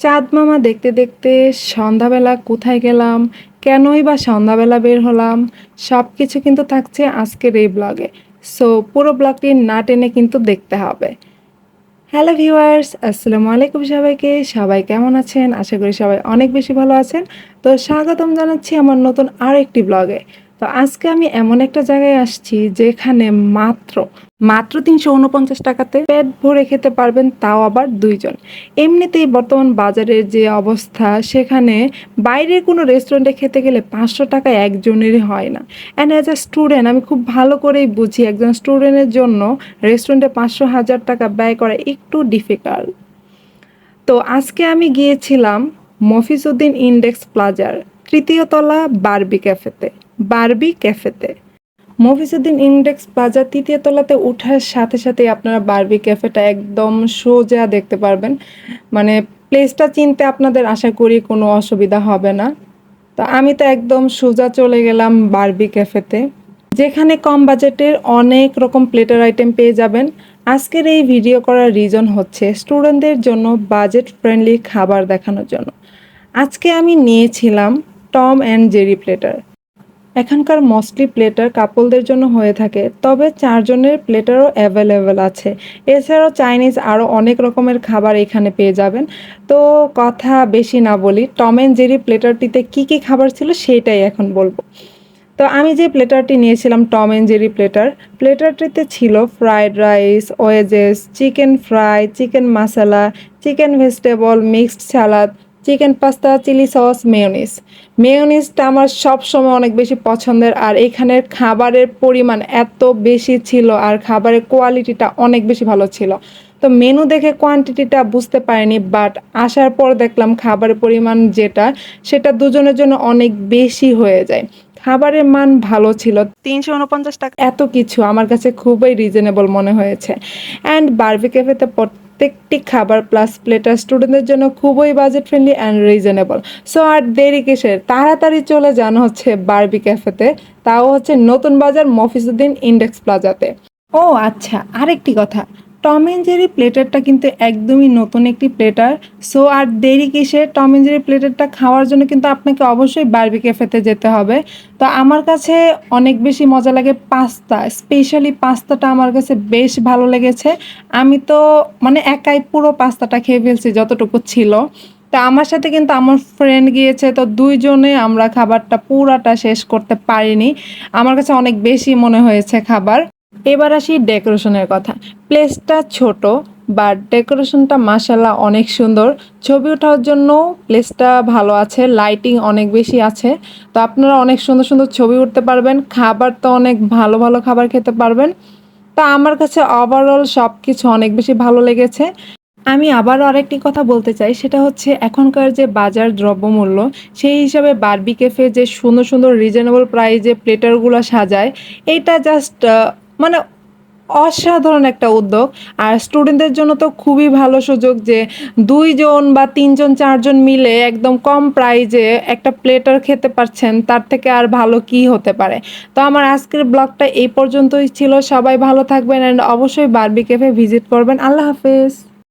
চাঁদ মামা দেখতে দেখতে সন্ধ্যাবেলা কোথায় গেলাম? কেনই বা সন্ধ্যাবেলা বের হলাম? সব কিছু কিন্তু থাকছে আজকের এই ব্লগে সো পুরো ব্লগটি না টেনে কিন্তু দেখতে হবে। হ্যালো ভিউয়ার্স আসসালামু আলাইকুম সবাইকে। সবাই কেমন আছেন? আশা করি সবাই অনেক বেশি ভালো আছেন। তো স্বাগতম জানাচ্ছি আমার নতুন আর একটি ব্লগে তো আজকে আমি এমন একটা জায়গায় আসছি যেখানে মাত্র মাত্র তিনশো উনপঞ্চাশ টাকাতে পেট ভরে খেতে পারবেন তাও আবার দুইজন। এমনিতেই বর্তমান বাজারের যে অবস্থা, সেখানে বাইরের কোনো রেস্টুরেন্টে খেতে গেলে পাঁচশো টাকা একজনেরই হয় না। অ্যান্ড অ্যাজ আ স্টুডেন্ট আমি খুব ভালো করেই বুঝি একজন স্টুডেন্টের জন্য রেস্টুরেন্টে পাঁচশো হাজার টাকা ব্যয় করা একটু ডিফিকাল্ট তো আজকে আমি গিয়েছিলাম মফিজউদ্দিন ইন্ডেক্স প্লাজার তৃতীয় তলা বারবি ক্যাফেতে। বারবি ক্যাফেতে। মফিজউদ্দিন ইন্ডেক্স বাজার তৃতীয় তলাতে ওঠার সাথে সাথে আপনারা বারবি ক্যাফেটা একদম সোজা দেখতে পারবেন। মানে প্লেসটা চিনতে আপনাদের আশা করি কোনো অসুবিধা হবে না। তো আমি তো একদম সোজা চলে গেলাম বারবি ক্যাফেতে। যেখানে কম বাজেটের অনেক রকম প্লেটার আইটেম পেয়ে যাবেন। আজকের এই ভিডিও করার রিজন হচ্ছে স্টুডেন্টদের জন্য বাজেট ফ্রেন্ডলি খাবার দেখানোর জন্য। আজকে আমি নিয়েছিলাম টম অ্যান্ড জেরি প্লেটার এখানকার মোস্টলি প্লেটার কাপলদের জন্য হয়ে থাকে, তবে চারজনের প্লেটারও অ্যাভেলেবেল আছে। এছাড়াও চাইনিজ আরও অনেক রকমের খাবার এখানে পেয়ে যাবেন। তো কথা বেশি না বলি টম অ্যান্ড জেরি প্লেটারটিতে কী কী খাবার ছিল সেটাই এখন বলব। তো আমি যে প্লেটারটি নিয়েছিলাম টম অ্যান্ড জেরি প্লেটার প্লেটারটিতে ছিল fried rice wedges chicken fry chicken masala chicken vegetable mixed salad chicken pasta chili sauce mayonnaise. মেয়োনিজটা আমার সবসময় অনেক বেশি পছন্দের আর এখানের খাবারের পরিমাণ এত বেশি ছিল আর খাবারের কোয়ালিটিটা অনেক বেশি ভালো ছিল। তো মেনু দেখে কোয়ান্টিটিটা বুঝতে পারিনি বাট আসার পর দেখলাম খাবারের পরিমাণ যেটা সেটা দুজনের জন্য অনেক বেশি হয়ে যায়। খাবারের মান ভালো ছিল। তিনশো উনপঞ্চাশ টাকা। এত কিছু আমার কাছে খুবই রিজনেবল মনে হয়েছে। অ্যান্ড বার্বি ক্যাফেতে প্রত্যেকটি খাবার প্লাস প্লেটার স্টুডেন্টদের জন্য খুবই budget friendly and reasonable so আর দেরি কিসের? তাড়াতাড়ি চলে যান হচ্ছে বারবি ক্যাফেতে তাও হচ্ছে নতুন বাজার মফিজুদ্দিন ইন্ডেক্স প্লাজাতে ও আচ্ছা আরেকটি কথা। টম অ্যান্ড জেরি প্লেটারটা কিন্তু একদমই নতুন একটি প্লেটার সো আর দেরি কিসে টম অ্যান্ড জেরি প্লেটারটা খাওয়ার জন্য কিন্তু আপনাকে অবশ্যই বারবি ক্যাফেতে যেতে হবে। তো আমার কাছে অনেক বেশি মজা লাগে পাস্তা স্পেশালি পাস্তাটা আমার কাছে বেশ ভালো লেগেছে। আমি তো মানে একাই পুরো পাস্তাটা খেয়ে ফেলছি যতটুকু ছিল। তা আমার সাথে কিন্তু আমার ফ্রেন্ড গিয়েছে, তো দুইজনে আমরা খাবারটা পুরাটা শেষ করতে পারিনি। আমার কাছে অনেক বেশি মনে হয়েছে খাবার। এবার আসি ডেকোরেশনের কথা। প্লেসটা ছোট বা ডেকোরেশনটা মাসাল্লাহ অনেক সুন্দর। ছবি ওঠার জন্য প্লেসটা ভালো আছে লাইটিং অনেক বেশি আছে। তো আপনারা অনেক সুন্দর সুন্দর ছবি উঠতে পারবেন, খাবার তো অনেক ভালো ভালো খাবার খেতে পারবেন। তা আমার কাছে ওভারঅল সব কিছু অনেক বেশি ভালো লেগেছে। আমি আবারও আরেকটি কথা বলতে চাই, সেটা হচ্ছে এখনকার যে বাজার দ্রব্যমূল্য, সেই হিসাবে বারবি ক্যাফে যে সুন্দর সুন্দর রিজনেবল প্রাইজে প্লেটারগুলো সাজায় এইটা জাস্ট মানে অসাধারণ একটা উদ্যোগ। আর স্টুডেন্টদের জন্য তো খুবই ভালো সুযোগ যে দুইজন বা তিনজন, চারজন মিলে একদম কম প্রাইজে একটা প্লেটার খেতে পারছেন, তার থেকে আর ভালো কি হতে পারে? তো আমার আজকের ব্লগটা এই পর্যন্তই ছিল। সবাই ভালো থাকবেন অ্যান্ড অবশ্যই বারবি ক্যাফে ভিজিট করবেন। আল্লাহ হাফেজ।